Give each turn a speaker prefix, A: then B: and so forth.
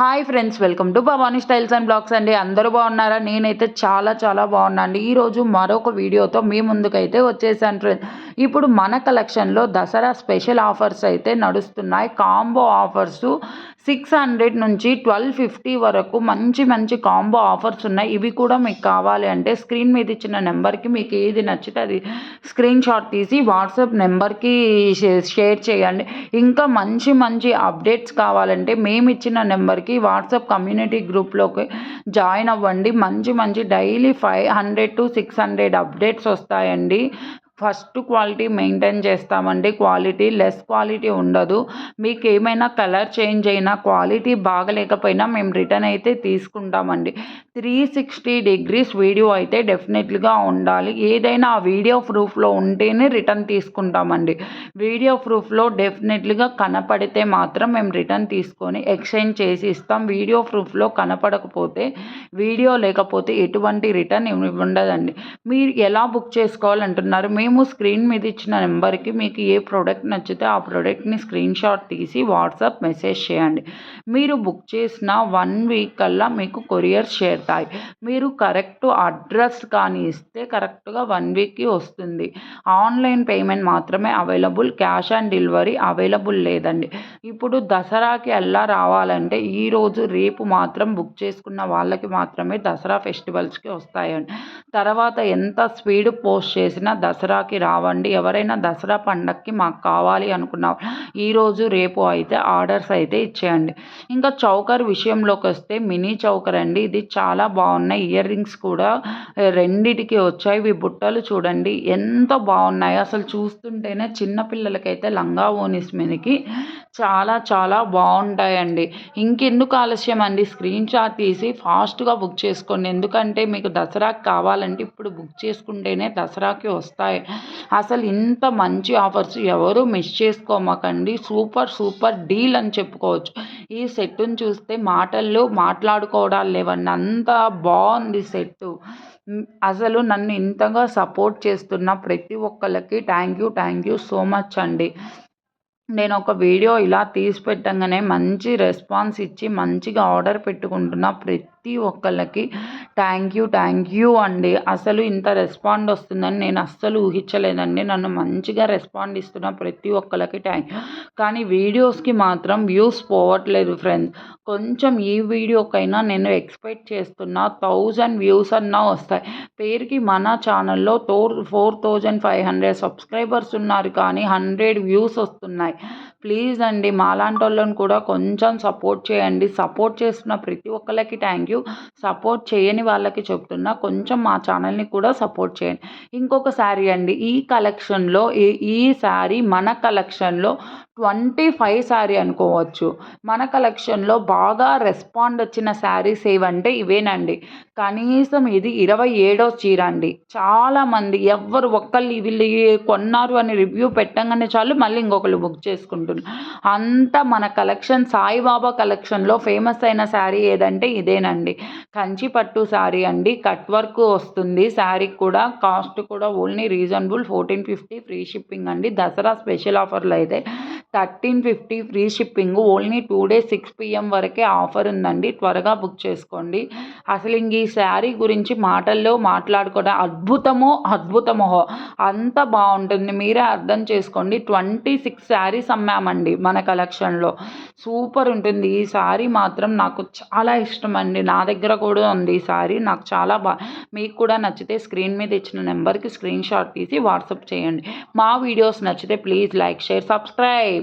A: Hi friends welcome to Bhavani styles and blogs అండి. అందరూ బాగున్నారా? నేనైతే చాలా చాలా బాగున్నా అండి. ఈరోజు మరొక వీడియోతో మీ ముందుకైతే వచ్చేసాను ఫ్రెండ్స్ ఇప్పుడు మన కలెక్షన్లో దసరా స్పెషల్ ఆఫర్స్ అయితే నడుస్తున్నాయి. కాంబో ఆఫర్స్ సిక్స్ హండ్రెడ్ నుంచి ట్వెల్వ్ ఫిఫ్టీ వరకు మంచి మంచి కాంబో ఆఫర్స్ ఉన్నాయి. ఇవి కూడా మీకు కావాలి అంటే స్క్రీన్ మీద ఇచ్చిన నెంబర్కి మీకు ఏది నచ్చితే అది స్క్రీన్ షాట్ తీసి వాట్సాప్ నెంబర్కి షేర్ చేయండి. ఇంకా మంచి మంచి అప్డేట్స్ కావాలంటే మేము ఇచ్చిన నెంబర్కి వాట్సాప్ కమ్యూనిటీ గ్రూప్లోకి జాయిన్ అవ్వండి. మంచి మంచి daily five hundred to six hundred updates వస్తాయండి. ఫస్ట్ క్వాలిటీ మెయింటైన్ చేస్తామండి. క్వాలిటీ లెస్ క్వాలిటీ ఉండదు. మీకు ఏమైనా కలర్ చేంజ్ అయినా క్వాలిటీ బాగలేకపోయినా మేము రిటర్న్ అయితే తీసుకుంటామండి. త్రీ సిక్స్టీ డిగ్రీస్ వీడియో అయితే డెఫినెట్లీగా ఉండాలి. ఏదైనా ఆ వీడియో ప్రూఫ్లో ఉంటేనే రిటర్న్ తీసుకుంటామండి. వీడియో ప్రూఫ్లో డెఫినెట్లీగా కనపడితే మాత్రం మేము రిటర్న్ తీసుకొని ఎక్స్చేంజ్ చేసి ఇస్తాం. వీడియో ప్రూఫ్లో కనపడకపోతే వీడియో లేకపోతే ఎటువంటి రిటర్న్ ఉండదండి మీరు ఎలా బుక్ చేసుకోవాలంటున్నారు? మేము మేము స్క్రీన్ మీద ఇచ్చిన నెంబర్కి మీకు ఏ ప్రోడక్ట్ నచ్చితే ఆ ప్రోడక్ట్ని స్క్రీన్ షాట్ తీసి వాట్సాప్ మెసేజ్ చేయండి. మీరు బుక్ చేసిన వన్ వీక్ కల్లా మీకు కొరియర్స్ చేరుతాయి. మీరు కరెక్ట్ అడ్రస్ కానీ ఇస్తే కరెక్ట్గా వన్ వీక్కి వస్తుంది. ఆన్లైన్ పేమెంట్ మాత్రమే available cash on delivery available లేదండి. ఇప్పుడు దసరాకి ఎలా రావాలంటే ఈరోజు రేపు మాత్రం బుక్ చేసుకున్న వాళ్ళకి మాత్రమే దసరా ఫెస్టివల్స్కి వస్తాయండి. తర్వాత ఎంత స్పీడ్ పోస్ట్ చేసినా దసరా దసరాకి రావండి. ఎవరైనా దసరా పండగకి మాకు కావాలి అనుకున్నా ఈరోజు రేపు అయితే ఆర్డర్స్ అయితే ఇచ్చేయండి. ఇంకా చౌకర్ విషయంలోకి వస్తే మినీ చౌకర్ అండి. ఇది చాలా బాగున్నాయి. ఇయర్ రింగ్స్ కూడా రెండిటికి వచ్చాయి. ఇవి బుట్టలు చూడండి. ఎంత బాగున్నాయి. అసలు చూస్తుంటేనే చిన్నపిల్లలకైతే లంగా ఓనిస్ మీదకి చాలా చాలా బాగుంటాయండి. ఇంకెందుకు ఆలస్యం అండి? స్క్రీన్ షాట్ తీసి ఫాస్ట్గా బుక్ చేసుకోండి. ఎందుకంటే మీకు దసరాకి కావాలంటే ఇప్పుడు బుక్ చేసుకుంటేనే దసరాకి వస్తాయి. అసలు ఇంత మంచి ఆఫర్స్ ఎవరు మిస్ చేసుకోమాకండి. సూపర్ సూపర్ డీల్ అని చెప్పుకోవచ్చు. ఈ సెట్టును చూస్తే మాటల్లో మాట్లాడుకోవడాలు లేవండి. అంత బాగుంది సెట్టు. అసలు నన్ను ఇంతగా సపోర్ట్ చేస్తున్న ప్రతి ఒక్కళ్ళకి thank you thank you so much అండి. నేను ఒక వీడియో ఇలా తీసి పెట్టంగానే మంచి రెస్పాన్స్ ఇచ్చి మంచిగా ఆర్డర్ పెట్టుకుంటున్న ప్రతి ఒక్కళ్ళకి థ్యాంక్ యూ థ్యాంక్ యూ అండి. అసలు ఇంత రెస్పాండ్ వస్తుందని నేను అస్సలు ఊహించలేదండి. నన్ను మంచిగా రెస్పాండ్ ఇస్తున్న ప్రతి ఒక్కరికి థ్యాంక్ కానీ వీడియోస్కి మాత్రం వ్యూస్ పోవట్లేదు ఫ్రెండ్స్. కొంచెం ఈ వీడియోకైనా నేను ఎక్స్పెక్ట్ చేస్తున్న థౌజండ్ వ్యూస్ అన్నా వస్తాయి. పేరుకి మన ఛానల్లో four four thousand five hundred subscribers ఉన్నారు కానీ హండ్రెడ్ వ్యూస్ వస్తున్నాయి. ప్లీజ్ అండి మాలాంటి వాళ్ళని కూడా కొంచెం సపోర్ట్ చేయండి. సపోర్ట్ చేస్తున్న ప్రతి ఒక్కరికి థ్యాంక్ యూ. సపోర్ట్ చేయని వాళ్ళకి చెప్తున్నా కొంచెం మా ఛానల్ని కూడా సపోర్ట్ చేయండి. ఇంకొక శారీ అండి ఈ కలెక్షన్లో ఈ శారీ మన కలెక్షన్లో ట్వంటీ ఫైవ్ శారీ అనుకోవచ్చు. మన కలెక్షన్లో బాగా రెస్పాండ్ వచ్చిన శారీస్ ఏవంటే ఇవేనండి. కనీసం ఇది ఇరవై ఏడో చీర అండి. చాలామంది ఎవ్వరు ఒక్కళ్ళు వీళ్ళు కొన్నారు అని రివ్యూ పెట్టంగానే చాలు మళ్ళీ ఇంకొకరు బుక్ చేసుకుంటున్నారు. అంత మన కలెక్షన్ సాయిబాబా కలెక్షన్లో ఫేమస్ అయిన శారీ ఏదంటే ఇదేనండి. కంచి పట్టు శారీ అండి. కట్ వర్క్ వస్తుంది. శారీ కూడా కాస్ట్ కూడా only reasonable fourteen fifty free shipping అండి. దసరా స్పెషల్ ఆఫర్లు అయితే. Thirteen fifty free shipping. Only two days six PM వరకే ఆఫర్ ఉందండి. త్వరగా బుక్ చేసుకోండి. అసలు ఇంక ఈ శారీ గురించి మాటల్లో మాట్లాడుకోవడం అద్భుతమో అద్భుతమో. అంత బాగుంటుంది. మీరే అర్థం చేసుకోండి. ట్వంటీ సిక్స్ శారీస్ అమ్మామండి మన కలెక్షన్లో. సూపర్ ఉంటుంది. ఈ శారీ మాత్రం నాకు చాలా ఇష్టం అండి నా దగ్గర కూడా ఉంది ఈ శారీ. నాకు చాలా బా మీకు కూడా నచ్చితే స్క్రీన్ మీద ఇచ్చిన నెంబర్కి స్క్రీన్ షాట్ తీసి వాట్సాప్ చేయండి. మా వీడియోస్ నచ్చితే ప్లీజ్ లైక్ షేర్ సబ్స్క్రైబ్.